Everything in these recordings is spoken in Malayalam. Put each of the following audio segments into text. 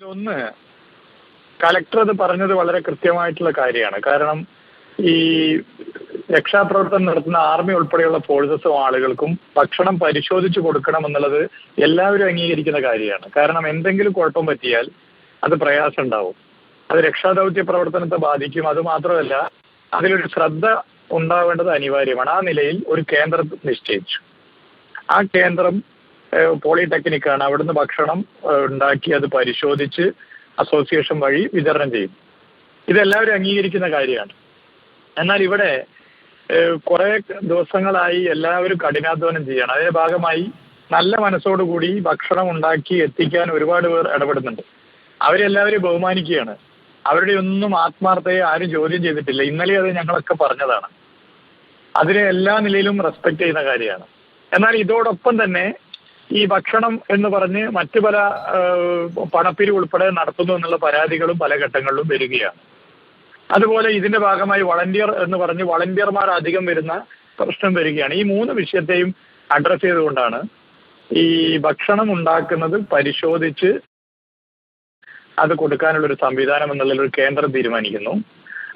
ഒന്ന് കലക്ടർ അത് പറഞ്ഞത് വളരെ കൃത്യമായിട്ടുള്ള കാര്യമാണ്. കാരണം ഈ രക്ഷാപ്രവർത്തനം നടത്തുന്ന ആർമി ഉൾപ്പെടെയുള്ള ഫോഴ്സസും ആളുകൾക്കും ഭക്ഷണം പരിശോധിച്ചു കൊടുക്കണം എന്നുള്ളത് എല്ലാവരും അംഗീകരിക്കുന്ന കാര്യമാണ്. കാരണം എന്തെങ്കിലും കുഴപ്പം പറ്റിയാൽ അത് പ്രയാസം ഉണ്ടാവും. അത് രക്ഷാദൗത്യ പ്രവർത്തനത്തെ ബാധിക്കും. അത് മാത്രമല്ല അതിലൊരു ശ്രദ്ധ ഉണ്ടാവേണ്ടത് അനിവാര്യമാണ്. ആ നിലയിൽ ഒരു കേന്ദ്രം നിശ്ചയിച്ചു. ആ കേന്ദ്രം ഏഹ്, പോളിടെക്നിക്കാണ്. അവിടുന്ന് ഭക്ഷണം ഉണ്ടാക്കി അത് പരിശോധിച്ച് അസോസിയേഷൻ വഴി വിതരണം ചെയ്യും. ഇതെല്ലാവരും അംഗീകരിക്കുന്ന കാര്യമാണ്. എന്നാൽ ഇവിടെ കുറെ ദിവസങ്ങളായി എല്ലാവരും കഠിനാധ്വാനം ചെയ്യണം. അതിന്റെ ഭാഗമായി നല്ല മനസ്സോടുകൂടി ഭക്ഷണം ഉണ്ടാക്കി എത്തിക്കാൻ ഒരുപാട് പേർ ഇടപെടുന്നുണ്ട്. അവരെല്ലാവരും ബഹുമാനിക്കുകയാണ്. അവരുടെ ഒന്നും ആത്മാർത്ഥയെ ആരും ചോദ്യം ചെയ്തിട്ടില്ല. ഇന്നലെ അത് ഞങ്ങളൊക്കെ പറഞ്ഞതാണ്. അതിനെ എല്ലാ നിലയിലും റെസ്പെക്ട് ചെയ്യുന്ന കാര്യമാണ്. എന്നാൽ ഇതോടൊപ്പം തന്നെ ഈ ഭക്ഷണം എന്ന് പറഞ്ഞ് മറ്റു പല പണപ്പിരി ഉൾപ്പെടെ നടത്തുന്നു എന്നുള്ള പരാതികളും പല ഘട്ടങ്ങളിലും വരികയാണ്. അതുപോലെ ഇതിന്റെ ഭാഗമായി വളണ്ടിയർ എന്ന് പറഞ്ഞ് വളണ്ടിയർമാർ അധികം വരുന്ന പ്രശ്നം വരികയാണ്. ഈ മൂന്ന് വിഷയത്തെയും അഡ്രസ് ചെയ്തുകൊണ്ടാണ് ഈ ഭക്ഷണം ഉണ്ടാക്കുന്നത് പരിശോധിച്ച് അത് കൊടുക്കാനുള്ള ഒരു സംവിധാനം എന്നുള്ള ഒരു കേന്ദ്രം തീരുമാനിക്കുന്നു.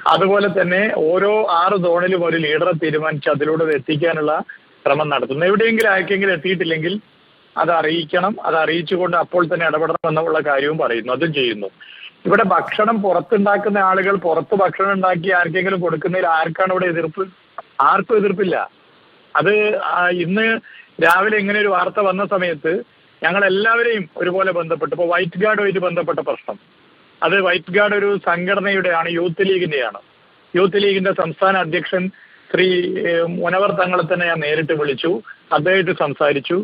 അതുപോലെ തന്നെ ഓരോ ആറ് സോണിലും ഒരു ലീഡറെ തീരുമാനിച്ച് അതിലൂടെ അത് എത്തിക്കാനുള്ള ശ്രമം നടത്തുന്നു. എവിടെയെങ്കിലും ആർക്കെങ്കിലും എത്തിയിട്ടില്ലെങ്കിൽ അത് അറിയിക്കണം അത് അറിയിച്ചുകൊണ്ട് അപ്പോൾ തന്നെ ഇടപെടണം എന്നുള്ള കാര്യവും പറയുന്നു അതും ചെയ്യുന്നു. ഇവിടെ ഭക്ഷണം പുറത്തുണ്ടാക്കുന്ന ആളുകൾ പുറത്ത് ഭക്ഷണം ഉണ്ടാക്കി ആർക്കെങ്കിലും കൊടുക്കുന്നതിൽ ആർക്കാണ് ഇവിടെ എതിർപ്പ്? ആർക്കും എതിർപ്പില്ല. അത് ഇന്ന് രാവിലെ ഇങ്ങനെ ഒരു വാർത്ത വന്ന സമയത്ത് ഞങ്ങൾ എല്ലാവരെയും ഒരുപോലെ ബന്ധപ്പെട്ടു. ഇപ്പോൾ വൈറ്റ് ഗാർഡുമായിട്ട് ബന്ധപ്പെട്ട പ്രശ്നം. അത് വൈറ്റ് ഗാർഡ് ഒരു സംഘടനയുടെയാണ് യൂത്ത് ലീഗിന്റെയാണ് യൂത്ത് ലീഗിന്റെ സംസ്ഥാന അധ്യക്ഷൻ ശ്രീ മുനവർ തങ്ങളെ തന്നെ ഞാൻ നേരിട്ട് വിളിച്ചു അദ്ദേഹമായിട്ട് സംസാരിച്ചു.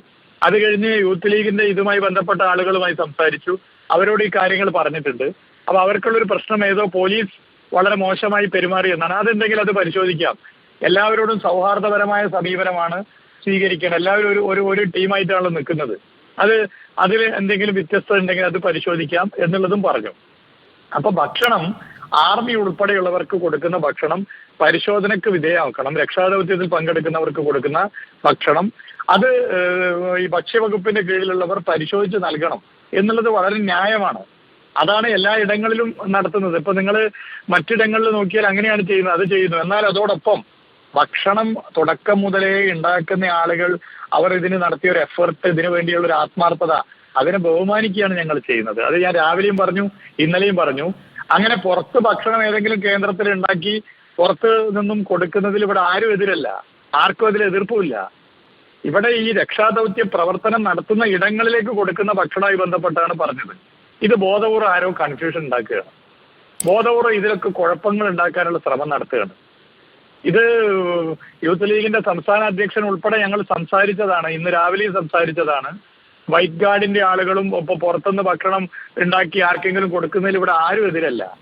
അത് കഴിഞ്ഞ് യൂത്ത് ലീഗിന്റെ ഇതുമായി ബന്ധപ്പെട്ട ആളുകളുമായി സംസാരിച്ചു. അവരോട് ഈ കാര്യങ്ങൾ പറഞ്ഞിട്ടുണ്ട്. അപ്പൊ അവർക്കുള്ളൊരു പ്രശ്നം ഏതോ പോലീസ് വളരെ മോശമായി പെരുമാറി എന്നാണ്. അതെന്തെങ്കിലും അത് പരിശോധിക്കാം. എല്ലാവരോടും സൗഹാർദ്ദപരമായ സമീപനമാണ് സ്വീകരിക്കണം എല്ലാവരും ഒരു ഒരു ഒരു ടീമായിട്ടാണ് നിൽക്കുന്നത്. അത് അതിൽ എന്തെങ്കിലും വ്യത്യസ്തത ഉണ്ടെങ്കിൽ അത് പരിശോധിക്കാം എന്നുള്ളതും പറഞ്ഞു. അപ്പൊ ഭക്ഷണം ആർമി ഉൾപ്പെടെയുള്ളവർക്ക് കൊടുക്കുന്ന ഭക്ഷണം പരിശോധനയ്ക്ക് വിധേയമാക്കണം. രക്ഷാദൗത്യത്തിൽ പങ്കെടുക്കുന്നവർക്ക് കൊടുക്കുന്ന ഭക്ഷണം. അത് ഈ ഭക്ഷ്യവകുപ്പിന്റെ കീഴിലുള്ളവർ പരിശോധിച്ച് നൽകണം എന്നുള്ളത് വളരെ ന്യായമാണ്. അതാണ് എല്ലാ ഇടങ്ങളിലും നടത്തുന്നത്. ഇപ്പൊ നിങ്ങൾ മറ്റിടങ്ങളിൽ നോക്കിയാൽ അങ്ങനെയാണ് ചെയ്യുന്നത് അത് ചെയ്യുന്നു. എന്നാൽ അതോടൊപ്പം ഭക്ഷണം തുടക്കം മുതലേ ഉണ്ടാക്കുന്ന ആളുകൾ അവർ ഇതിന് നടത്തിയ ഒരു എഫേർട്ട് ഇതിനു വേണ്ടിയുള്ള ഒരു ആത്മാർത്ഥത അതിനെ ബഹുമാനിക്കുകയാണ് ഞങ്ങൾ ചെയ്യുന്നത്. അത് ഞാൻ രാവിലെയും പറഞ്ഞു ഇന്നലെയും പറഞ്ഞു. അങ്ങനെ പുറത്ത് ഭക്ഷണം ഏതെങ്കിലും കേന്ദ്രത്തിൽ ഉണ്ടാക്കി പുറത്ത് നിന്നും കൊടുക്കുന്നതിൽ ഇവിടെ ആരും എതിരല്ല. ആർക്കും അതിൽ എതിർപ്പുമില്ല. ഇവിടെ ഈ രക്ഷാദൗത്യ പ്രവർത്തനം നടത്തുന്ന ഇടങ്ങളിലേക്ക് കൊടുക്കുന്ന ഭക്ഷണവുമായി ബന്ധപ്പെട്ടാണ് പറഞ്ഞത്. ഇത് ബോധപൂർവം ആരോ കൺഫ്യൂഷൻ ഉണ്ടാക്കുകയാണ്. ബോധപൂർവം ഇതിലൊക്കെ കുഴപ്പങ്ങൾ ഉണ്ടാക്കാനുള്ള ശ്രമം നടത്തുകയാണ്. ഇത് യൂത്ത് ലീഗിന്റെ സംസ്ഥാന അധ്യക്ഷൻ ഉൾപ്പെടെ ഞങ്ങൾ സംസാരിച്ചതാണ്. ഇന്ന് രാവിലെയും സംസാരിച്ചതാണ്. വൈറ്റ് ഗാർഡിന്റെ ആളുകളും ഒപ്പം പുറത്തുനിന്ന് ഭക്ഷണം ഉണ്ടാക്കി ആർക്കെങ്കിലും കൊടുക്കുന്നതിൽ ഇവിടെ ആരും എതിരല്ല.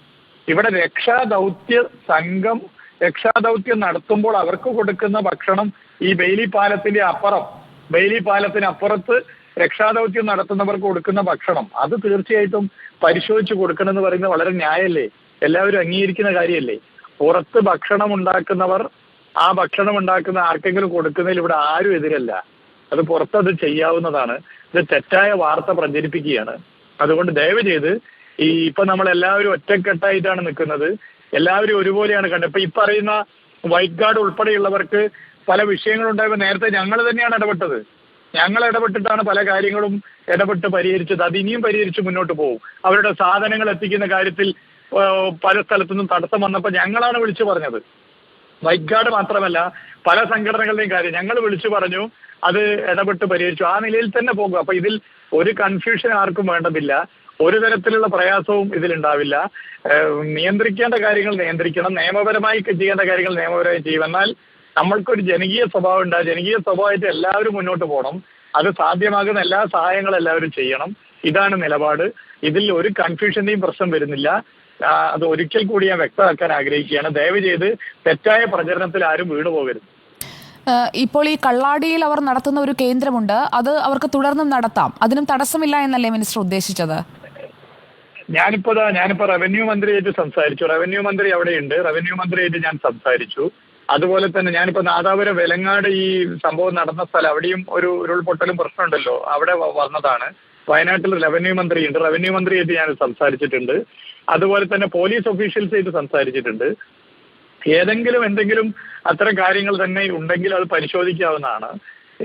ഇവിടെ രക്ഷാദൗത്യ സംഘം രക്ഷാദൗത്യം നടത്തുമ്പോൾ അവർക്ക് കൊടുക്കുന്ന ഭക്ഷണം ഈ ബെയിലി പാലത്തിന്റെ അപ്പുറം ബെയിലി പാലത്തിനപ്പുറത്ത് രക്ഷാദൗത്യം നടത്തുന്നവർക്ക് കൊടുക്കുന്ന ഭക്ഷണം. അത് തീർച്ചയായിട്ടും പരിശോധിച്ച് കൊടുക്കണം എന്ന് പറയുന്നത് വളരെ ന്യായമല്ലേ? എല്ലാവരും അംഗീകരിക്കുന്ന കാര്യമല്ലേ? പുറത്ത് ഭക്ഷണം ഉണ്ടാക്കുന്നവർ ആ ഭക്ഷണം ഉണ്ടാക്കുന്ന ആർക്കെങ്കിലും കൊടുക്കുന്നതിൽ ഇവിടെ ആരും എതിരല്ല. അത് പുറത്തത് ചെയ്യാവുന്നതാണ്. ഇത് തെറ്റായ വാർത്ത പ്രചരിപ്പിക്കുകയാണ്. അതുകൊണ്ട് ദയവ് ചെയ്ത് ഈ ഇപ്പൊ നമ്മൾ എല്ലാവരും ഒറ്റക്കെട്ടായിട്ടാണ് നിൽക്കുന്നത്. എല്ലാവരും ഒരുപോലെയാണ് കണ്ടത്. ഇപ്പൊ ഈ പറയുന്ന വൈറ്റ് ഗാർഡ് ഉൾപ്പെടെയുള്ളവർക്ക് പല വിഷയങ്ങളുണ്ടായപ്പോൾ നേരത്തെ ഞങ്ങൾ തന്നെയാണ് ഇടപെട്ടത്. ഞങ്ങൾ ഇടപെട്ടിട്ടാണ് പല കാര്യങ്ങളും ഇടപെട്ട് പരിഹരിച്ചത്. അത് ഇനിയും പരിഹരിച്ച് മുന്നോട്ട് പോകും. അവരുടെ സാധനങ്ങൾ എത്തിക്കുന്ന കാര്യത്തിൽ പല സ്ഥലത്തുനിന്നും തടസ്സം വന്നപ്പോൾ ഞങ്ങളാണ് വിളിച്ചു പറഞ്ഞത്. വൈറ്റ് മാത്രമല്ല പല സംഘടനകളുടെയും കാര്യം. ഞങ്ങൾ വിളിച്ചു പറഞ്ഞു അത് ഇടപെട്ട് പരിഹരിച്ചു. ആ നിലയിൽ തന്നെ പോകും. അപ്പൊ ഇതിൽ ഒരു കൺഫ്യൂഷൻ ആർക്കും വേണ്ടതില്ല. ഒരു തരത്തിലുള്ള പ്രയാസവും ഇതിലുണ്ടാവില്ല നിയന്ത്രിക്കേണ്ട കാര്യങ്ങൾ നിയന്ത്രിക്കണം. നിയമപരമായി ചെയ്യേണ്ട കാര്യങ്ങൾ നിയമപരമായി ചെയ്യും. എന്നാൽ നമ്മൾക്കൊരു ജനകീയ സ്വഭാവം ഉണ്ട്. ജനകീയ സ്വഭാവമായിട്ട് എല്ലാവരും മുന്നോട്ട് പോകണം. അത് സാധ്യമാകുന്ന എല്ലാ സഹായങ്ങളും എല്ലാവരും ചെയ്യണം. ഇതാണ് നിലപാട്. ഇതിൽ ഒരു കൺഫ്യൂഷന്റെയും പ്രശ്നം വരുന്നില്ല. അത് ഒരിക്കൽ കൂടി ഞാൻ വ്യക്തമാക്കാൻ ആഗ്രഹിക്കുകയാണ്. ദയവ് ചെയ്ത് തെറ്റായ പ്രചരണത്തിൽ ആരും വീണു പോകരുത്. ഇപ്പോൾ ഈ കള്ളാടിയിൽ അവർ നടത്തുന്ന ഒരു കേന്ദ്രമുണ്ട്. അത് അവർക്ക് തുടർന്നും നടത്താം. അതിനും തടസ്സമില്ല എന്നല്ലേ മിനിസ്റ്റർ ഉദ്ദേശിച്ചത്? ഞാനിപ്പോ ഞാനിപ്പോ റവന്യൂ മന്ത്രിയായിട്ട് സംസാരിച്ചു. റവന്യൂ മന്ത്രി അവിടെയുണ്ട്. റവന്യൂ മന്ത്രിയായിട്ട് ഞാൻ സംസാരിച്ചു. അതുപോലെ തന്നെ ഞാനിപ്പോ നാദാപുരം വെലങ്ങാട് ഈ സംഭവം നടന്ന സ്ഥലം അവിടെയും ഒരു ഉരുൾപൊട്ടലും പ്രശ്നമുണ്ടല്ലോ. അവിടെ വന്നതാണ്. വയനാട്ടിൽ റവന്യൂ മന്ത്രിയുണ്ട്. റവന്യൂ മന്ത്രിയായിട്ട് ഞാൻ സംസാരിച്ചിട്ടുണ്ട്. അതുപോലെ തന്നെ പോലീസ് ഒഫീഷ്യൽസായിട്ട് സംസാരിച്ചിട്ടുണ്ട്. ഏതെങ്കിലും എന്തെങ്കിലും അത്തരം കാര്യങ്ങൾ തന്നെ ഉണ്ടെങ്കിൽ അത് പരിശോധിക്കാവുന്നതാണ്.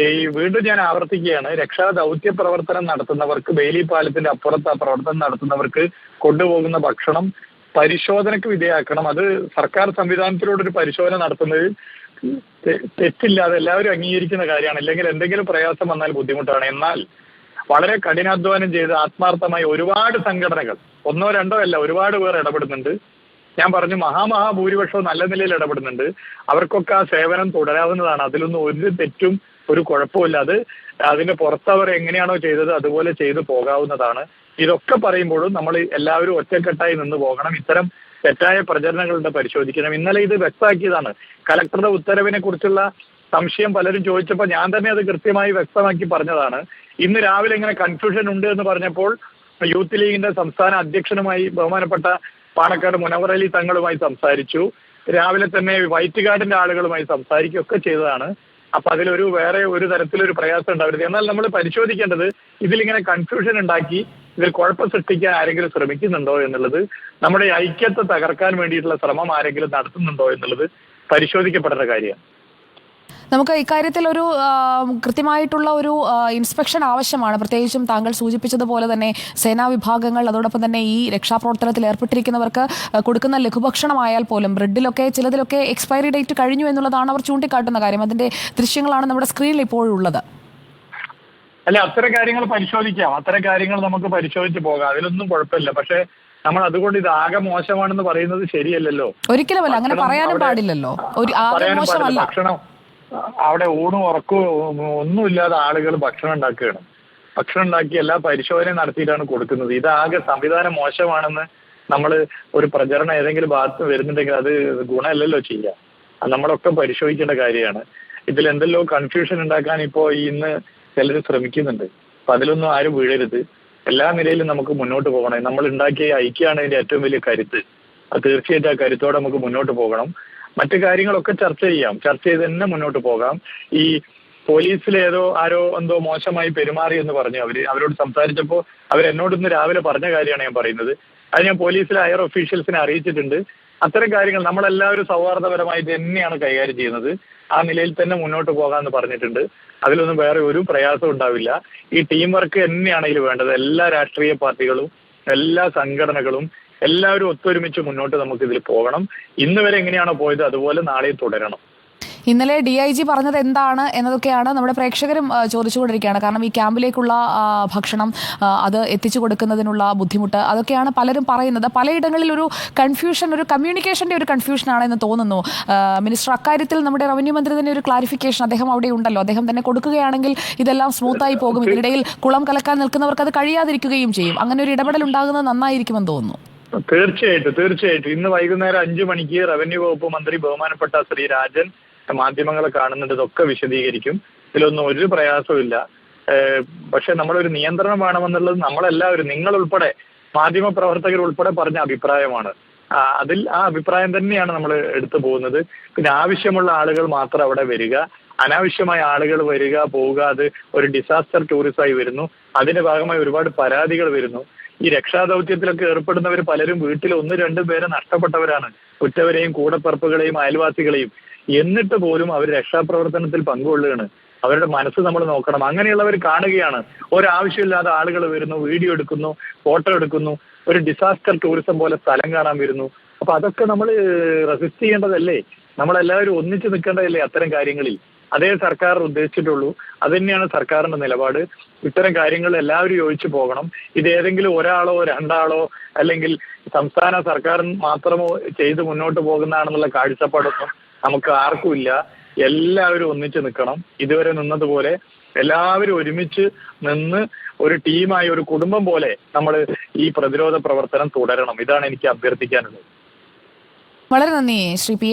ഈ വീണ്ടും ഞാൻ ആവർത്തിക്കുകയാണ്. രക്ഷാ ദൗത്യ പ്രവർത്തനം നടത്തുന്നവർക്ക് ബേലി പാലത്തിന്റെ അപ്പുറത്ത് ആ പ്രവർത്തനം നടത്തുന്നവർക്ക് കൊണ്ടുപോകുന്ന ഭക്ഷണം പരിശോധനയ്ക്ക് വിധേയാക്കണം അത് സർക്കാർ സംവിധാനത്തിലൂടെ ഒരു പരിശോധന നടത്തുന്നത് തെറ്റില്ലാതെ എല്ലാവരും അംഗീകരിക്കുന്ന കാര്യമാണ്. അല്ലെങ്കിൽ എന്തെങ്കിലും പ്രയാസം വന്നാൽ ബുദ്ധിമുട്ടാണ്. എന്നാൽ വളരെ കഠിനാധ്വാനം ചെയ്ത് ആത്മാർത്ഥമായി ഒരുപാട് സംഘടനകൾ ഒന്നോ രണ്ടോ അല്ല ഒരുപാട് പേർ ഇടപെടുന്നുണ്ട്. ഞാൻ പറഞ്ഞു മഹാമഹാഭൂരിപക്ഷവും നല്ല നിലയിൽ ഇടപെടുന്നുണ്ട്. അവർക്കൊക്കെ ആ സേവനം തുടരാവുന്നതാണ്. അതിലൊന്നും ഒരു തെറ്റും ഒരു കുഴപ്പമില്ല അത് അതിന്റെ പുറത്തവർ എങ്ങനെയാണോ ചെയ്തത് അതുപോലെ ചെയ്തു പോകാവുന്നതാണ്. ഇതൊക്കെ പറയുമ്പോഴും നമ്മൾ എല്ലാവരും ഒറ്റക്കെട്ടായി നിന്ന് പോകണം. ഇത്തരം തെറ്റായ പ്രചരണങ്ങളുടെ പരിശോധിക്കണം. ഇന്നലെ ഇത് വ്യക്തമാക്കിയതാണ്. കലക്ടറുടെ ഉത്തരവിനെ കുറിച്ചുള്ള സംശയം പലരും ചോദിച്ചപ്പോൾ ഞാൻ തന്നെ അത് കൃത്യമായി വ്യക്തമാക്കി പറഞ്ഞതാണ്. ഇന്ന് രാവിലെ ഇങ്ങനെ കൺഫ്യൂഷൻ ഉണ്ട് എന്ന് പറഞ്ഞപ്പോൾ യൂത്ത് ലീഗിന്റെ സംസ്ഥാന അധ്യക്ഷനുമായി ബഹുമാനപ്പെട്ട പാണക്കാട് മുനവർ അലി തങ്ങളുമായി സംസാരിച്ചു. രാവിലെ തന്നെ വൈറ്റ് ഗാർഡിന്റെ ആളുകളുമായി സംസാരിക്കുകയൊക്കെ ചെയ്തതാണ്. അപ്പൊ അതിലൊരു വേറെ ഒരു തരത്തിലൊരു പ്രയാസം ഉണ്ടാവരുത്. എന്നാൽ നമ്മൾ പരിശോധിക്കേണ്ടത് ഇതിലിങ്ങനെ കൺഫ്യൂഷൻ ഉണ്ടാക്കി ഇതിൽ കുഴപ്പം സൃഷ്ടിക്കാൻ ആരെങ്കിലും ശ്രമിക്കുന്നുണ്ടോ എന്നുള്ളത് നമ്മുടെ ഐക്യത്തെ തകർക്കാൻ വേണ്ടിയിട്ടുള്ള ശ്രമം ആരെങ്കിലും നടത്തുന്നുണ്ടോ എന്നുള്ളത് പരിശോധിക്കപ്പെടേണ്ട കാര്യമാണ്. നമുക്ക് ഇക്കാര്യത്തിൽ ഒരു കൃത്യമായിട്ടുള്ള ഒരു ഇൻസ്പെക്ഷൻ ആവശ്യമാണ്. പ്രത്യേകിച്ചും താങ്കൾ സൂചിപ്പിച്ചതുപോലെ തന്നെ സേനാ വിഭാഗങ്ങൾ അതോടൊപ്പം തന്നെ ഈ രക്ഷാപ്രവർത്തനത്തിൽ ഏർപ്പെട്ടിരിക്കുന്നവർക്ക് കൊടുക്കുന്ന ലഘുഭക്ഷണമായാൽ പോലും ബ്രെഡിലൊക്കെ ചിലതിലൊക്കെ എക്സ്പയറി ഡേറ്റ് കഴിഞ്ഞു എന്നുള്ളതാണ് അവർ ചൂണ്ടിക്കാട്ടുന്ന കാര്യം. അതിന്റെ ദൃശ്യങ്ങളാണ് നമ്മുടെ സ്ക്രീനിൽ ഇപ്പോഴുള്ളത് അല്ല അത്തരം കാര്യങ്ങൾ പരിശോധിക്കാം. അത്തരം കാര്യങ്ങൾ നമുക്ക് പരിശോധിച്ച് പോകാം. അതിലൊന്നും കുഴപ്പമില്ല. പക്ഷെ നമ്മൾ അതുകൊണ്ട് ഇത് ആകെ മോശമാണെന്ന് പറയുന്നത് ശരിയല്ലല്ലോ. ഒരിക്കലുമല്ല. അങ്ങനെ പറയാനും പാടില്ലല്ലോ. ഭക്ഷണം അവിടെ ഊണും ഉറക്കവും ഒന്നുമില്ലാതെ ആളുകൾ ഭക്ഷണം ഉണ്ടാക്കുകയാണ്. ഭക്ഷണം ഉണ്ടാക്കി എല്ലാ പരിശോധനയും നടത്തിയിട്ടാണ് കൊടുക്കുന്നത്. ഇതാകെ സംവിധാനം മോശമാണെന്ന് നമ്മൾ ഒരു പ്രചരണം ഏതെങ്കിലും ഭാഗത്ത് വരുന്നുണ്ടെങ്കിൽ അത് ഗുണമല്ലല്ലോ ചെയ്യുക നമ്മളൊക്കെ പരിശോധിക്കേണ്ട കാര്യമാണ്. ഇതിൽ എന്തെല്ലോ കൺഫ്യൂഷൻ ഉണ്ടാക്കാൻ ഇപ്പോ ഈ ഇന്ന് ചിലർ ശ്രമിക്കുന്നുണ്ട്. അപ്പൊ അതിലൊന്നും ആരും വീഴരുത് എല്ലാ നിലയിലും നമുക്ക് മുന്നോട്ട് പോകണം. നമ്മൾ ഉണ്ടാക്കിയ ഐക്യമാണ് ഇതിന്റെ ഏറ്റവും വലിയ കരുത്ത്. അത് തീർച്ചയായിട്ടും ആ കരുത്തോടെ നമുക്ക് മുന്നോട്ട് പോകണം. മറ്റു കാര്യങ്ങളൊക്കെ ചർച്ച ചെയ്യാം. ചർച്ച ചെയ്ത് തന്നെ മുന്നോട്ട് പോകാം. ഈ പോലീസിലേതോ ആരോ എന്തോ മോശമായി പെരുമാറി എന്ന് പറഞ്ഞു. അവർ അവരോട് സംസാരിച്ചപ്പോൾ അവർ എന്നോട് ഇന്ന് രാവിലെ പറഞ്ഞ കാര്യമാണ് ഞാൻ പറയുന്നത്. അത് ഞാൻ പോലീസിലെ ഹയർ ഒഫീഷ്യൽസിനെ അറിയിച്ചിട്ടുണ്ട്. അത്തരം കാര്യങ്ങൾ നമ്മളെല്ലാവരും സൗഹാർദ്ദപരമായി തന്നെയാണ് കൈകാര്യം ചെയ്യുന്നത്. ആ നിലയിൽ തന്നെ മുന്നോട്ട് പോകാമെന്ന് പറഞ്ഞിട്ടുണ്ട്. അതിലൊന്നും വേറെ ഒരു പ്രയാസം ഉണ്ടാവില്ല. ഈ ടീം വർക്ക് തന്നെയാണ് വേണ്ടത്. എല്ലാ രാഷ്ട്രീയ പാർട്ടികളും എല്ലാ സംഘടനകളും എല്ലാവരും ഒത്തൊരുമിച്ച് മുന്നോട്ട് നമുക്ക് ഇതിൽ പോകണം. ഇന്ന് വരെ എങ്ങനെയാണോ പോയത് അതുപോലെ നാളെ തുടരണം. ഇന്നലെ ഡി ഐ ജി പറഞ്ഞത് എന്താണ് എന്നതൊക്കെയാണ് നമ്മുടെ പ്രേക്ഷകരും ചോദിച്ചുകൊണ്ടിരിക്കുകയാണ്. കാരണം ഈ ക്യാമ്പിലേക്കുള്ള ഭക്ഷണം അത് എത്തിച്ചു കൊടുക്കുന്നതിനുള്ള ബുദ്ധിമുട്ട് അതൊക്കെയാണ് പലരും പറയുന്നത്. പലയിടങ്ങളിൽ ഒരു കൺഫ്യൂഷൻ ഒരു കമ്മ്യൂണിക്കേഷന്റെ ഒരു കൺഫ്യൂഷൻ എന്ന് തോന്നുന്നു. മിനിസ്റ്റർ അക്കാര്യത്തിൽ നമ്മുടെ റവന്യൂ മന്ത്രി തന്നെ ഒരു ക്ലാരിഫിക്കേഷൻ അദ്ദേഹം അവിടെ ഉണ്ടല്ലോ. അദ്ദേഹം തന്നെ കൊടുക്കുകയാണെങ്കിൽ ഇതെല്ലാം സ്മൂത്തായി പോകും. ഇതിനിടയിൽ കുളം കലക്കാൻ നിൽക്കുന്നവർക്ക് അത് കഴിയാതിരിക്കുകയും ചെയ്യും. അങ്ങനെ ഒരു ഇടപെടൽ ഉണ്ടാകുന്നത് നന്നായിരിക്കുമെന്ന് തോന്നുന്നു. തീർച്ചയായിട്ടും തീർച്ചയായിട്ടും. ഇന്ന് വൈകുന്നേരം അഞ്ചു മണിക്ക് റവന്യൂ വകുപ്പ് മന്ത്രി ബഹുമാനപ്പെട്ട ശ്രീ രാജൻ മാധ്യമങ്ങളെ കാണുന്നുണ്ട്. ഇതൊക്കെ വിശദീകരിക്കും. ഇതിലൊന്നും ഒരു ഏഹ് പക്ഷെ നമ്മളൊരു നിയന്ത്രണം വേണമെന്നുള്ളത് നമ്മളെല്ലാവരും നിങ്ങൾ ഉൾപ്പെടെ മാധ്യമ പ്രവർത്തകർ ഉൾപ്പെടെ പറഞ്ഞ അഭിപ്രായമാണ്. അതിൽ ആ അഭിപ്രായം തന്നെയാണ് നമ്മൾ എടുത്തു പോകുന്നത്. പിന്നെ ആവശ്യമുള്ള ആളുകൾ മാത്രം അവിടെ വരിക. അനാവശ്യമായ ആളുകൾ വരിക പോകാതെ ഒരു ഡിസാസ്റ്റർ ടൂറിസമായി വരുന്നു. അതിന്റെ ഭാഗമായി ഒരുപാട് പരാതികൾ വരുന്നു. ഈ രക്ഷാദൗത്യത്തിലൊക്കെ ഏർപ്പെടുന്നവർ പലരും വീട്ടിൽ ഒന്ന് രണ്ടും പേരെ നഷ്ടപ്പെട്ടവരാണ്. ഉറ്റവരെയും കൂടപ്പറപ്പുകളെയും അയൽവാസികളെയും. എന്നിട്ട് പോലും അവർ രക്ഷാപ്രവർത്തനത്തിൽ പങ്കുകൊള്ളുകയാണ്. അവരുടെ മനസ്സ് നമ്മൾ നോക്കണം. അങ്ങനെയുള്ളവർ കാണുകയാണ്. ഒരാവശ്യമില്ലാതെ ആളുകൾ വരുന്നു വീഡിയോ എടുക്കുന്നു ഫോട്ടോ എടുക്കുന്നു ഒരു ഡിസാസ്റ്റർ ടൂറിസം പോലെ സ്ഥലം കാണാൻ വരുന്നു. അപ്പൊ അതൊക്കെ നമ്മൾ റെസിസ്റ്റ് ചെയ്യേണ്ടതല്ലേ? നമ്മളെല്ലാവരും ഒന്നിച്ചു നിൽക്കേണ്ടതല്ലേ അത്തരം കാര്യങ്ങളിൽ? അതേ സർക്കാർ ഉദ്ദേശിച്ചിട്ടുള്ളൂ. അത് തന്നെയാണ് സർക്കാരിന്റെ നിലപാട്. ഇത്തരം കാര്യങ്ങൾ എല്ലാവരും യോജിച്ചു പോകണം. ഇത് ഏതെങ്കിലും ഒരാളോ രണ്ടാളോ അല്ലെങ്കിൽ സംസ്ഥാന സർക്കാർ മാത്രമോ ചെയ്ത് മുന്നോട്ട് പോകുന്നതാണെന്നുള്ള കാഴ്ചപ്പാടൊന്നും നമുക്ക് ആർക്കും ഇല്ല. എല്ലാവരും ഒന്നിച്ചു നിൽക്കണം. ഇതുവരെ നിന്നതുപോലെ എല്ലാവരും ഒരുമിച്ച് നിന്ന് ഒരു ടീമായി ഒരു കുടുംബം പോലെ നമ്മൾ ഈ പ്രതിരോധ പ്രവർത്തനം തുടരണം. ഇതാണ് എനിക്ക് അഭ്യർത്ഥിക്കാനുള്ളത്. വളരെ നന്ദി ശ്രീ പി